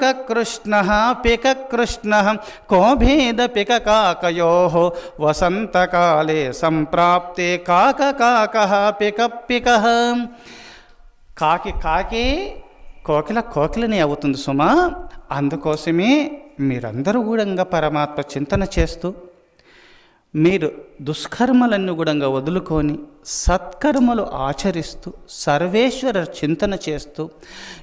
కాకకృష్ణ పికకృష్ణ కో భేద పికకాకయో వసంతకాలే సంప్రాప్తే కాక కాక పిక పిక కాకి కాకి కోకిల కోకిలని అవుతుంది సుమా. అందుకోసమే మీరందరూ కూడా పరమాత్మ చింతన చేస్తూ మీరు దుష్కర్మలన్నీ కూడా వదులుకొని సత్కర్మలు ఆచరిస్తూ సర్వేశ్వర చింతన చేస్తూ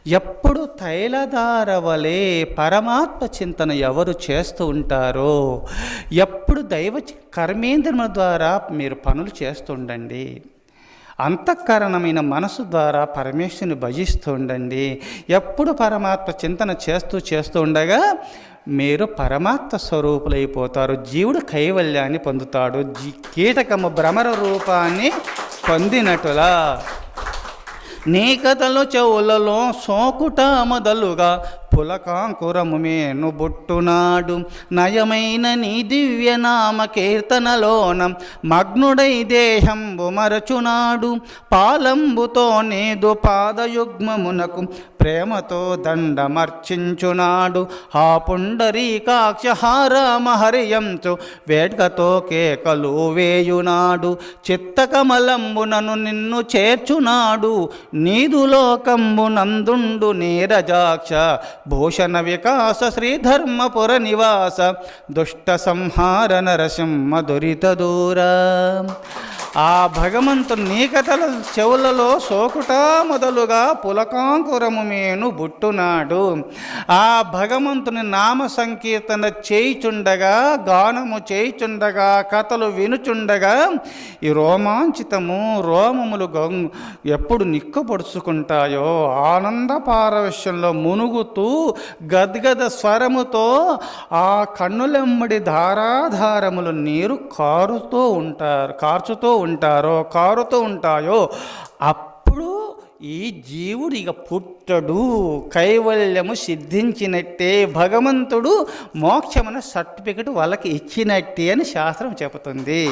ఎప్పుడు తైలధారవలే పరమాత్మ చింతన ఎవరు చేస్తూ ఉంటారో ఎప్పుడు దైవ కర్మేంద్రముల ద్వారా మీరు పనులు చేస్తుండండి అంతఃకరణమైన మనసు ద్వారా పరమేశ్వరుని భజిస్తూ ఉండండి. ఎప్పుడు పరమాత్మ చింతన చేస్తూ చేస్తూ ఉండగా మీరు పరమాత్మ స్వరూపులైపోతారు. జీవుడు కైవల్యాన్ని పొందుతాడు. జీ కీటకము భ్రమర రూపాన్ని పొందినట్టులా. నీ కథలు చెవులలో సోకుట మొదలుగా పులకాంకురము మేను బొట్టునాడు. నయమైన నీ దివ్యనామ కీర్తనలోన మగ్నుడై దేహంబు మరచునాడు. పాలంబుతో నీదు పాదయుగ్మమునకు ప్రేమతో దండమర్చించునాడు. ఆ పుండరీకాక్షహారమహరియంచు వేడ్కతో కేకలు వేయునాడు. చిత్తకమలంబునను నిన్ను చేర్చునాడు. నీదు లోకంబు నందుండు నీరజాక్ష భూషణ వికాస శ్రీధర్మపుర నివాస దుష్ట సంహార నరసింహ దురిత దూరా. ఆ భగవంతుని నీ కథల చెవులలో సోకుట మొదలుగా పులకాంకురము మేను బుట్టునాడు. ఆ భగవంతుని నామ సంకీర్తన చేయిచుండగా గానము చేయిచుండగా కథలు వినుచుండగా ఈ రోమాంచితము రోమములు గం- ఎప్పుడు నిక్కుపొడుచుకుంటాయో ఆనంద పారవశ్యంలో మునుగుతూ గద్గద స్వరముతో ఆ కన్నులెమ్మడి ధారాధారములు నీరు కారుతూ ఉంటారు కార్చుతూ ఉంటారో కారుతూ ఉంటాయో అప్పుడు ఈ జీవుడు ఇక పుట్టడు. కైవల్యము సిద్ధించినట్టే భగవంతుడు మోక్షమైన సర్టిఫికెట్ వాళ్ళకి ఇచ్చినట్టే అని శాస్త్రం చెబుతుంది.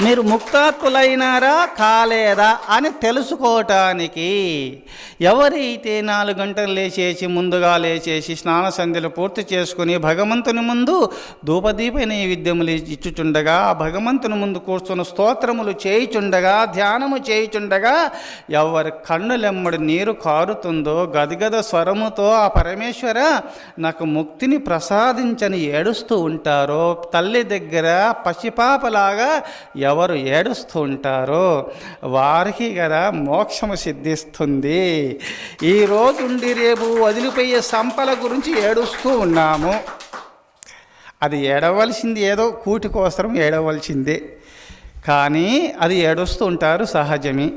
మీరు ముక్తాత్ములైనారా కాలేదా అని తెలుసుకోవటానికి ఎవరైతే నాలుగు గంటలు లేచేసి ముందుగా లేచేసి స్నాన సంధ్యలు పూర్తి చేసుకుని భగవంతుని ముందు ధూపదీప నైవేద్యములు ఇచ్చుచుండగా ఆ భగవంతుని ముందు కూర్చున్న స్తోత్రములు చేయుచుండగా ధ్యానము చేయుచుండగా ఎవరి కన్నులెమ్మడి నీరు కారుతుందో గదిగద స్వరముతో ఆ పరమేశ్వర నాకు ముక్తిని ప్రసాదించని ఏడుస్తూ ఉంటారో తల్లి దగ్గర పసిపాపలాగా ఎవరు ఏడుస్తూ ఉంటారో వారికి కదా మోక్షము సిద్ధిస్తుంది. ఈ రోజుండి రేపు వదిలిపోయే సంపల గురించి ఏడుస్తూ ఉన్నాము. అది ఏడవలసింది ఏదో కూటి కోసరం ఏడవలసిందే. కానీ అది ఏడుస్తూ ఉంటారు సహజమే.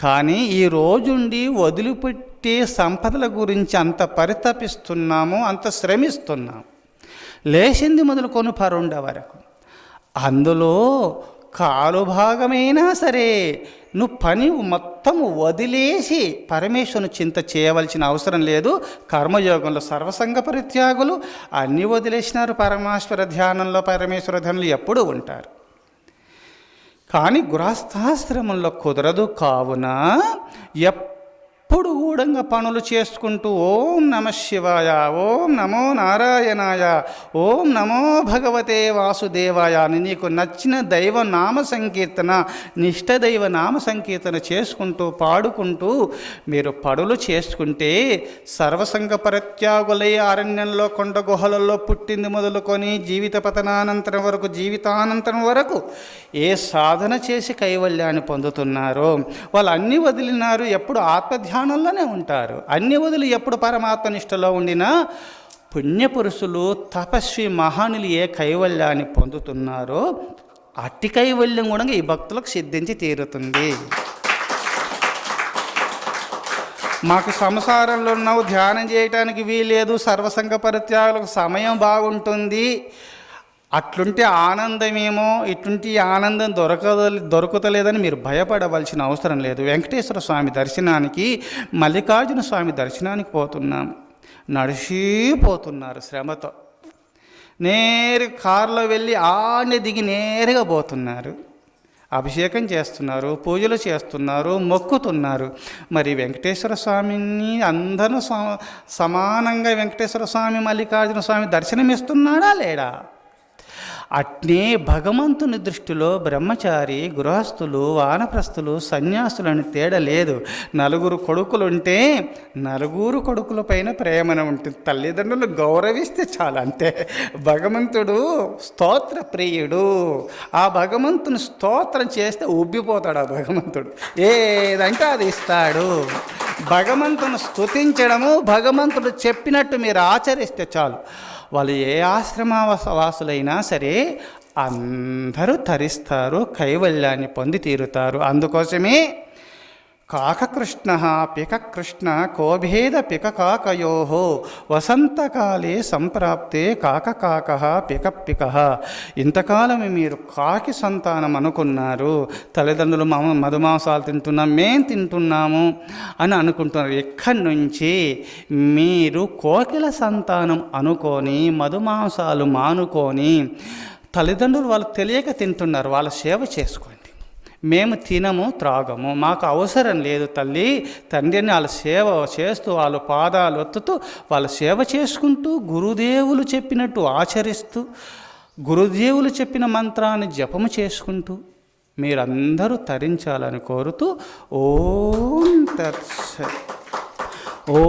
కానీ ఈ రోజుండి వదిలిపెట్టే సంపదల గురించి అంత పరితపిస్తున్నాము అంత శ్రమిస్తున్నాము. లేచింది మొదలుకొని పరుండ వరకు అందులో కాలు భాగమైనా సరే నువ్వు పని మొత్తం వదిలేసి పరమేశ్వరుని చింత చేయవలసిన అవసరం లేదు. కర్మయోగంలో సర్వసంగ పరిత్యాగులు అన్నీ వదిలేసినారు పరమేశ్వర ధ్యానంలో పరమేశ్వర ధ్యానంలో ఎప్పుడూ ఉంటారు. కానీ గృహస్థాశ్రమంలో కుదరదు. కావున ఎప్పుడు గూఢంగా పనులు చేసుకుంటూ ఓం నమ శివాయ ఓం నమో నారాయణాయ ఓం నమో భగవతే వాసుదేవాయ అని నీకు నచ్చిన దైవ నామ సంకీర్తన నిష్ట దైవ నామ సంకీర్తన చేసుకుంటూ పాడుకుంటూ మీరు పడులు చేసుకుంటే సర్వసంగ పరిత్యాగులై అరణ్యంలో కొండ గుహలలో పుట్టింది మొదలుకొని జీవిత పతనానంతరం వరకు జీవితానంతరం వరకు ఏ సాధన చేసి కైవల్యాన్ని పొందుతున్నారో వాళ్ళు అన్నీ వదిలినారు ఎప్పుడు ఆత్మధ్యానంలోనే ఉంటారు. అన్ని వదిలి ఎప్పుడు పరమాత్మ నిష్టలో ఉండినా పుణ్యపురుషులు తపస్వి మహానులు ఏ కైవల్యాన్ని పొందుతున్నారో అట్టి కైవల్యం కూడా ఈ భక్తులకు సిద్ధించి తీరుతుంది. మాకు సంసారంలో ఉన్నావు ధ్యానం చేయటానికి వీలేదు సర్వసంగ పరిత్యాగులకు సమయం బాగుంటుంది. అట్లుంటే ఆనందమేమో ఇటువంటి ఆనందం దొరక దొరకతలేదని మీరు భయపడవలసిన అవసరం లేదు. వెంకటేశ్వర స్వామి దర్శనానికి మల్లికార్జున స్వామి దర్శనానికి పోతున్నాం. నడిచిపోతున్నారు శ్రమతో. నేరు కారులో వెళ్ళి ఆడనే దిగి నేరుగా పోతున్నారు. అభిషేకం చేస్తున్నారు పూజలు చేస్తున్నారు మొక్కుతున్నారు. మరి వెంకటేశ్వర స్వామిని అందరూ సమానంగా వెంకటేశ్వర స్వామి మల్లికార్జున స్వామి దర్శనమిస్తున్నాడా లేడా? అట్నే భగవంతుని దృష్టిలో బ్రహ్మచారి గృహస్థులు వానప్రస్థులు సన్యాసులని తేడా లేదు నలుగురు కొడుకులుంటే నలుగురు కొడుకుల పైన ప్రేమన ఉంటుంది. తల్లిదండ్రులు గౌరవిస్తే చాలు అంతే. భగవంతుడు స్తోత్ర ప్రియుడు. ఆ భగవంతుని స్తోత్రం చేస్తే ఉబ్బిపోతాడు ఆ భగవంతుడు. ఏదంటే అది ఇస్తాడు. భగవంతుని స్తుతించడము భగవంతుడు చెప్పినట్టు మీరు ఆచరిస్తే చాలు. వాళ్ళు ఏ ఆశ్రమవాసులైనా సరే అందరూ తరిస్తారు కైవల్యాన్ని పొంది తీరుతారు. అందుకోసమే కాకకృష్ణ పికకృష్ణ కోభేద పికకాకయో. వసంతకాలే సంప్రాప్తే కాకకాక పికపిక ఇంతకాలం మీరు కాకి సంతానం అనుకున్నారు. తల్లిదండ్రులు మా మధుమాంసాలు తింటున్నాం మేం తింటున్నాము అని అనుకుంటున్నారు. ఎక్కడి నుంచి? మీరు కోకిల సంతానం అనుకొని మధుమాంసాలు మానుకొని తల్లిదండ్రులు వాళ్ళు తెలియక తింటున్నారు. వాళ్ళ సేవ చేసుకోండి మేము తినము త్రాగము. మాకు అవసరం లేదు తల్లి. తండ్రిని వాళ్ళ సేవ చేస్తూ వాళ్ళ పాదాలు ఒత్తుతూ వాళ్ళ సేవ చేసుకుంటూ గురుదేవులు చెప్పినట్టు ఆచరిస్తూ గురుదేవులు చెప్పిన మంత్రాన్ని జపము చేసుకుంటూ మీరందరూ తరించాలని కోరుతూ ఓం తత్స ఓ